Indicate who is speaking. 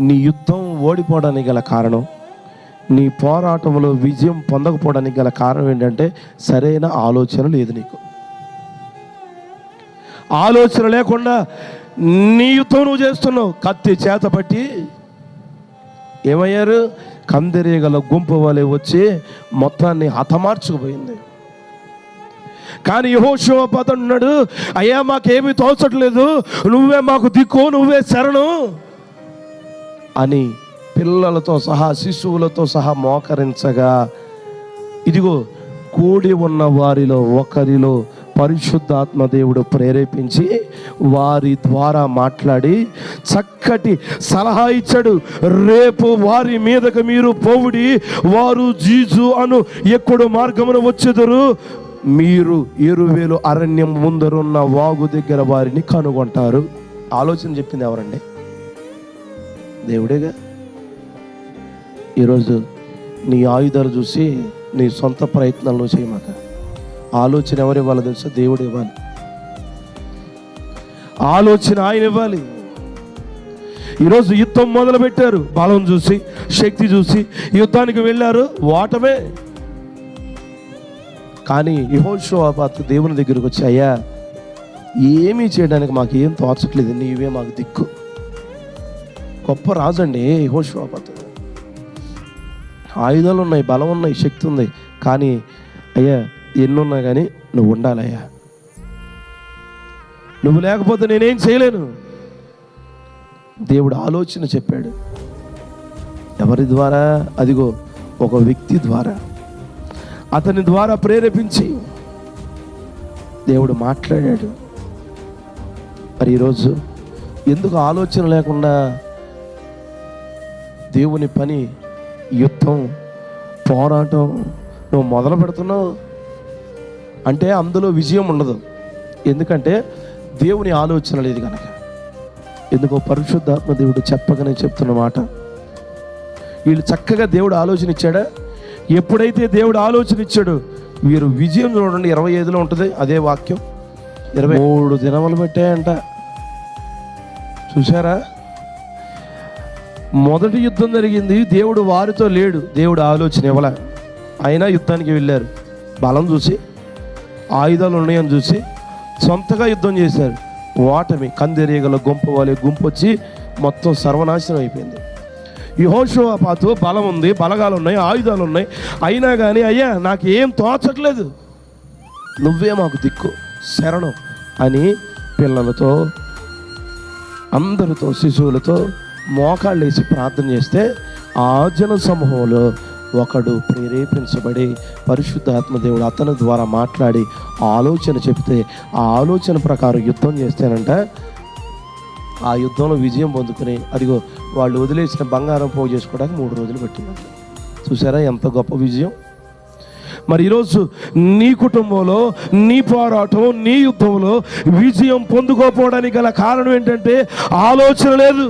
Speaker 1: నీ యుద్ధం ఓడిపోవడానికి గల కారణం నీ పోరాటంలో విజయం పొందకపోవడానికి గల కారణం ఏంటంటే సరైన ఆలోచన లేదు నీకు. ఆలోచన లేకుండా నీ యుద్ధం నువ్వు చేస్తున్నావు. కత్తి చేతపట్టి ఏమయ్యారు? కందిరీగల గుంపు వలె వచ్చి మొత్తాన్ని హతమార్చుకుపోయింది. కానీ యహోశివ పదన్నాడు అయ్యా మాకేమీ తోచట్లేదు. నువ్వే మాకు దిక్కు నువ్వే శరణు. అని పిల్లలతో సహా శిశువులతో సహా మోకరించగా ఇదిగో కూడి ఉన్న వారిలో ఒకరిలో పరిశుద్ధాత్మ దేవుడు ప్రేరేపించి వారి ద్వారా మాట్లాడి చక్కటి సలహా ఇచ్చాడు. రేపు వారి మీదకు మీరు పోవుడి వారు జీజు అను ఎక్కడు మార్గమున వచ్చెదరు. మీరు ఏరువేలు అరణ్యం ముందరున్న వాగు దగ్గర వారిని కనుగొంటారు. ఆలోచన చెప్పింది ఎవరండి? దేవుడేగా. ఈరోజు నీ ఆయుధాలు చూసి నీ సొంత ప్రయత్నాలు చేయమాక. ఆలోచన ఎవరు ఇవ్వాలో తెలుసా? దేవుడు ఇవ్వాలి. ఆలోచన ఆయన ఇవ్వాలి. ఈరోజు యుద్ధం మొదలు పెట్టారు బలం చూసి శక్తి చూసి యుద్ధానికి వెళ్ళారు. ఓటమే. కానీ యహోషోపాత్ దేవుని దగ్గరికి వచ్చి అయ్యా ఏమీ చేయడానికి మాకు ఏం తోచట్లేదు. నీవే మాకు దిక్కు. గొప్ప రాజు అండి యహోషోపాత్ ఆయుధాలు ఉన్నాయి బలం ఉన్నాయి శక్తి ఉంది కానీ అయ్యా ఎన్నున్నా కానీ నువ్వు ఉండాలయ్యా. నువ్వు లేకపోతే నేనేం చేయలేను. దేవుడు ఆలోచన చెప్పాడు. ఎవరి ద్వారా? అదిగో ఒక వ్యక్తి ద్వారా. అతని ద్వారా ప్రేరేపించి. దేవుడు మాట్లాడాడు. మరి ఈరోజు ఎందుకు ఆలోచన లేకుండా దేవుని పని యుద్ధం పోరాటం నువ్వు మొదలు పెడుతున్నావు. అంటే అందులో విజయం ఉండదు. ఎందుకంటే దేవుని ఆలోచన లేదు కనుక ఎందుకో పరిశుద్ధాత్మ దేవుడు చెప్పగానే చెప్తున్న మాట. వీళ్ళు చక్కగా దేవుడు ఆలోచన ఇచ్చాడా? ఎప్పుడైతే దేవుడు ఆలోచన ఇచ్చాడు వీరు విజయం చూడండి. ఇరవై ఐదులో ఉంటుంది అదే వాక్యం. ఇరవై మూడు దినములు పెట్టాయంట. చూసారా మొదటి యుద్ధం జరిగింది. దేవుడు వారితో లేడు. దేవుడు ఆలోచన ఇవ్వలే. అయినా యుద్ధానికి వెళ్ళారు. బలం చూసి ఆయుధాలు ఉన్నాయని చూసి సొంతగా యుద్ధం చేశారు. ఓటమి కందిరీగల గుంపు వాళ్ళ గుంపు వచ్చి మొత్తం సర్వనాశనం అయిపోయింది. యహోషోపాతు బలం ఉంది బలగాలు ఉన్నాయి ఆయుధాలు ఉన్నాయి. అయినా కానీ అయ్యా నాకు ఏం తోచట్లేదు. నువ్వే మాకు దిక్కు శరణం అని పిల్లలతో అందరితో శిశువులతో మోకాళ్ళు వేసి ప్రార్థన చేస్తే ఆ జన సమూహంలో ఒకడు ప్రేరేపించబడి పరిశుద్ధాత్మదేవుడు అతని ద్వారా మాట్లాడి ఆలోచన చెప్తే ఆ ఆలోచన ప్రకారం యుద్ధం చేస్తేనంట ఆ యుద్ధంలో విజయం పొందుకుని అదిగో వాళ్ళు వదిలేసిన బంగారం పోగు చేసుకోవడానికి మూడు రోజులు పెట్టినారు చూసారా ఎంత గొప్ప విజయం? మరి ఈరోజు నీ కుటుంబంలో నీ పోరాటం నీ యుద్ధంలో విజయం పొందుకోపోవడానికి గల కారణం ఏంటంటే ఆలోచన లేదు.